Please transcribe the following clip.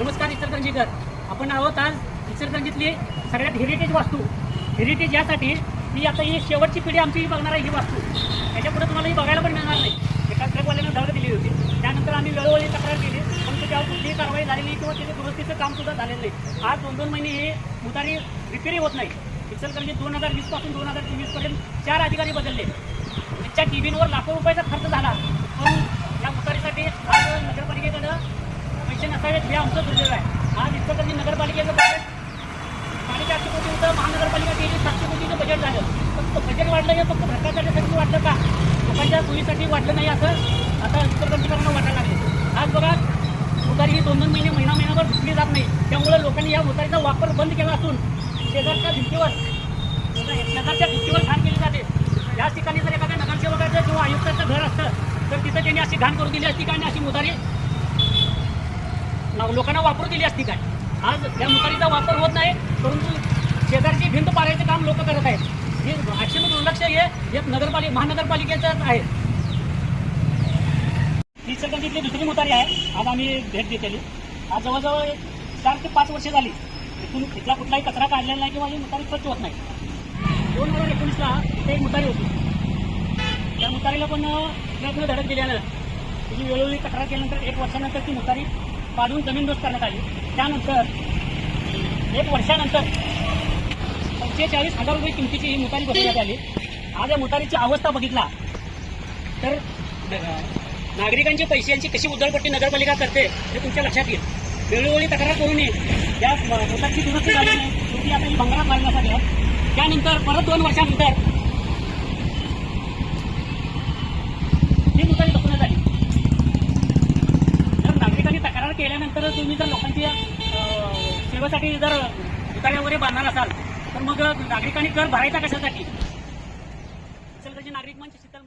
नमस्कार इचलकरंजीकर आपण आहोत आज इचलकरंजीतली सगळ्यात हेरिटेज वास्तू. हेरिटेज यासाठी मी आता ही शेवटची पिढी आमची बघणार आहे ही वास्तू. त्याच्यापुढे तुम्हाला ही बघायला पण मिळणार नाही. एका ट्रकवाल्यानं धडक दिली होती. त्यानंतर आम्ही वेळोवेळी तक्रार केली पण त्याच्यावर कुठलीही कारवाई झालेली नाही किंवा त्याचे दुरुस्तीचं काम सुद्धा झालेलं नाही. आज दोन दोन महिने हे मुतारी रिपेअरी होत नाही. इचलकरंजी दोन हजार वीसपासून दोन हजार चोवीसपर्यंत चार अधिकारी बदलले. त्यांच्या टीव्हीवर लाखो रुपयाचा खर्च झाला पण या मुतारीसाठी आज नगरपालिकेकडं पैसे हे आमचं दुर्दैव आहे. आज इचलकरंजी नगरपालिकेचं बजेट साडेचारशे कोटी होतं महानगरपालिका गेली सातशे कोटीचं बजेट झालं. फक्त बजेट वाढलं हे फक्त भ्रष्टाचारासाठी वाटलं का? लोकांच्या सोयीसाठी वाढलं नाही असं आता इचलकरंजीकरांना वाटायला लागले. आज बघा मुतारी ही दोन दोन महिने महिना महिनाभर धुतली जात नाही. त्यामुळे लोकांनी या मुतारीचा वापर बंद केला असून शेजारच्या भिंतीवर शेजारच्या भिंतीवर घाण केली जाते. याच ठिकाणी जर एखाद्या नगरसेवकाचं किंवा आयुक्ताचं घर असतं तर तिथं त्यांनी अशी घाण करून दिली असती काय अशी मुतारी लोकांना वापरू दिली असती काय? आज या मुतारीचा वापर होत नाही परंतु शेजारची भिंत पाडायचं काम लोक करत आहेत. हे आक्षेप दुर्लक्ष हे हे नगरपालिका महानगरपालिकेचंच आहे. ही इचलकरंजीतली दुसरी मुतारी आहे. आज आम्ही भेट घेतलेली. आज जवळजवळ एक चार ते पाच वर्ष झाली. इथून इथला कुठलाही कचरा काढलेला नाही किंवा ही मुतारी स्वच्छ होत नाही. दोन हजार एकोणीसला इथे एक मुतारी होती. त्या मुतारीला पण प्रयत्न धडक दिल्यानं. तिची वेळोवेळी तक्रार केल्यानंतर एक वर्षानंतर ती मुतारी पाडून जमीनदोस्त करण्यात आली. त्यानंतर एक वर्षानंतर पंचेचाळीस हजार रुपये किमतीची ही मुतारी बसवण्यात आली. आज या मुतारीची अवस्था बघितला तर न- नागरिकांची पैशांची कशी उधळपट्टी नगरपालिका करते हे तुमच्या लक्षात येईल. वेळोवेळी तक्रार करूनही या मुताची दुरुस्ती झाली नाही. आता ही भंगारात मारण्यासाठी त्यानंतर परत दोन वर्षानंतर ही मुतारी बसवण्यात आली जर नागरिकांनी त्यानंतर तुम्ही जर लोकांची सेवेसाठी जर दुकाने वगैरे बांधणार असाल तर मग नागरिकांनी कर भरायचा कशासाठी? नागरिक म्हणजे शीतल